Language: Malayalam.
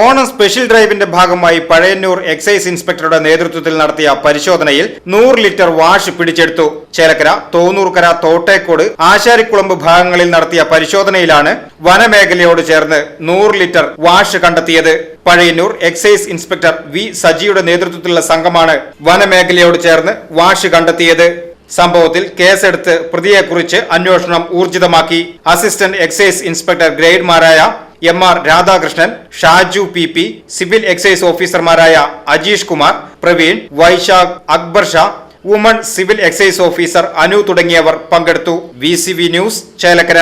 Onam special ഡ്രൈവിന്റെ ഭാഗമായി പഴയന്നൂർ എക്സൈസ് ഇൻസ്പെക്ടറുടെ നേതൃത്വത്തിൽ നടത്തിയ പരിശോധനയിൽ നൂറ് ലിറ്റർ വാഷ് പിടിച്ചെടുത്തു. ചേലക്കര തോന്നൂർക്കര തോട്ടേക്കോട് ആശാരിക്കുളമ്പ് ഭാഗങ്ങളിൽ നടത്തിയ പരിശോധനയിലാണ് വനമേഖലയോട് ചേർന്ന് നൂറ് ലിറ്റർ വാഷ് കണ്ടെത്തിയത്. പഴയന്നൂർ എക്സൈസ് ഇൻസ്പെക്ടർ വി സജിയുടെ നേതൃത്വത്തിലുള്ള സംഘമാണ് വനമേഖലയോട് ചേർന്ന് വാഷ് കണ്ടെത്തിയത്. സംഭവത്തിൽ കേസെടുത്ത് പ്രതിയെക്കുറിച്ച് അന്വേഷണം ഊർജിതമാക്കി. Assistant excise inspector ഗ്രേഡ്മാരായ M R Radhakrishnan Shaju P P civil excise ഓഫീസർമാരായ Ajeesh Kumar Praveen Vaishakh Akbar Shah woman civil excise officer Anu തുടങ്ങിയവർ പങ്കെടുത്തു. V news Chelakkara.